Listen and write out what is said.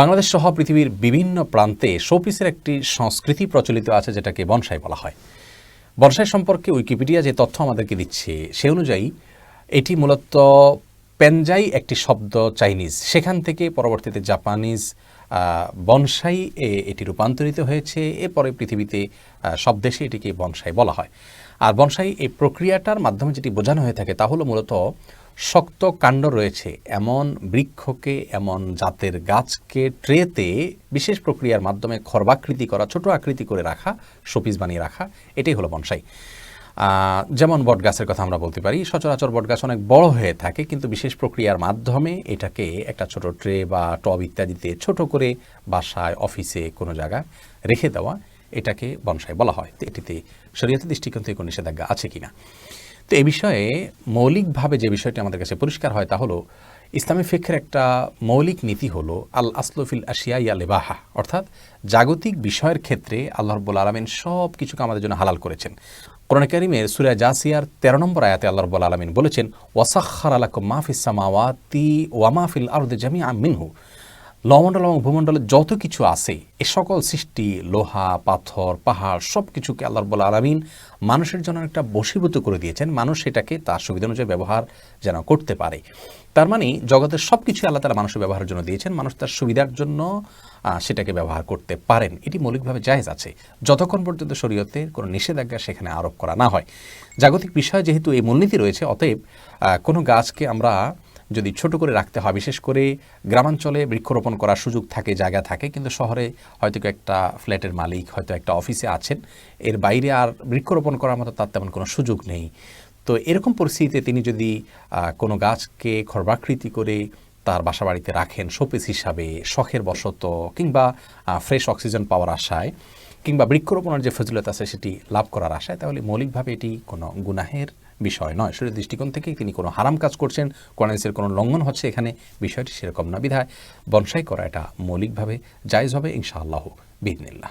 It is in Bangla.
বাংলাদেশ সহ পৃথিবীর বিভিন্ন প্রান্তে শোপিসের একটি সংস্কৃতি প্রচলিত আছে, যেটাকে বনসাই বলা হয়। বনসাই সম্পর্কে উইকিপিডিয়া যে তথ্য আমাদেরকে দিচ্ছে, সে অনুযায়ী এটি মূলত পেনজাই একটি শব্দ চাইনিজ। সেখান থেকে পরবর্তীতে জাপানিজ বনসাই এটি রূপান্তরিত হয়েছে। এরপরে পৃথিবীতে সব দেশে এটিকে বনসাই বলা হয়। আর বনসাই এই প্রক্রিয়াটার মাধ্যমে যেটি বোঝানো হয়ে থাকে, তা হলো মূলত শক্ত কাণ্ড রয়েছে। এমন বৃক্ষকে, এমন জাতের গাছকে ট্রেতে বিশেষ প্রক্রিয়ার মাধ্যমে খর্বাকৃতি করা, ছোট আকৃতি করে রাখা, শোপিস বানিয়ে রাখা, এটাই হলো বনসাই। যেমন বটগাছের কথা আমরা বলতে পারি, সচরাচর বটগাছ অনেক বড় হয়ে থাকে, কিন্তু বিশেষ প্রক্রিয়ার মাধ্যমে এটাকে একটা ছোট ট্রে বা টব ইত্যাদিতে ছোট করে বাসায়, অফিসে, কোনো জায়গায় রেখে দেওয়া, এটাকে বনসাই বলা হয়। এটিতে শরীয়তের দৃষ্টিকোণ থেকে কোনো নিষেধাজ্ঞা আছে কিনা? তো এ বিষয়ে মৌলিকভাবে যে বিষয়টি আমাদের কাছে পরিষ্কার হয় তা হলো, ইসলামী ফিক্ষের একটা মৌলিক নীতি হলো আল আসলফিল আশিয়া ইয়া লেবাহা অর্থাৎ জাগতিক বিষয়ের ক্ষেত্রে আল্লাহ রব্বুল আলমিন সব কিছুকে আমাদের জন্য হালাল করেছেন। কোরআন কারিমের সুরা জাসিয়ার তেরো নম্বর আয়াতে আল্লাহ রব্বুল আলমিন বলেছেন ওয়াসাখার আলাকুম মাহফিস সামাওয়াতি ওয়ামাফিল আরদে জামি মিনহু। লমণ্ডল এবং ভূমণ্ডলে যত কিছু আছে, এ সকল সৃষ্টি, লোহা, পাথর, পাহাড় সব কিছুকে আল্লাহ রব্বুল আলমিন মানুষের জন্য একটা বশীভূত করে দিয়েছেন। মানুষ সেটাকে তার সুবিধা অনুযায়ী ব্যবহার যেন করতে পারে। তার মানে জগতের সব কিছু আল্লাহ তালা মানুষের ব্যবহারের জন্য দিয়েছেন। মানুষ তার সুবিধার জন্য সেটাকে ব্যবহার করতে পারেন। এটি মৌলিকভাবে জায়েজ আছে। যতক্ষণ পর্যন্ত শরীয়তের কোনো নিষেধাজ্ঞা সেখানে আরোপ করা না হয়। জাগতিক বিষয়ে যেহেতু এই মূলনীতি রয়েছে, অতএব কোনো গাছকে আমরা যদি ছোট করে রাখতে হয়, বিশেষ করে গ্রামাঞ্চলে বৃক্ষরোপণ করার সুযোগ থাকে, জায়গা থাকে, কিন্তু শহরে হয়তো একটা ফ্ল্যাটের মালিক, হয়তো একটা অফিসে আছেন, এর বাইরে আর বৃক্ষরোপণ করার মতো তার তেমন কোনো সুযোগ নেই। তো এরকম পরিস্থিতিতে তিনি যদি কোনো গাছকে খর্বাকৃতি করে তার বাসা বাড়িতে রাখেন, শোপিস হিসাবে, শখের বশত কিংবা ফ্রেশ অক্সিজেন পাওয়ার আশায়, কিংবা বৃক্ষরোপণের যে ফজিলত আছে সেটি লাভ করার আশায়, তাহলে মৌলিকভাবে এটি কোনো গুনাহের বিষয় নয়। শরীর দৃষ্টিকোণ থেকে তিনি কোনো হারাম কাজ করছেন, কোরআনের কোনো লঙ্ঘন হচ্ছে এখানে, বিষয়টি সেরকম না। বিধায় বনসাই করা এটা মৌলিকভাবে জায়জ হবে, ইনশাআল্লাহ বিদিনিল্লাহ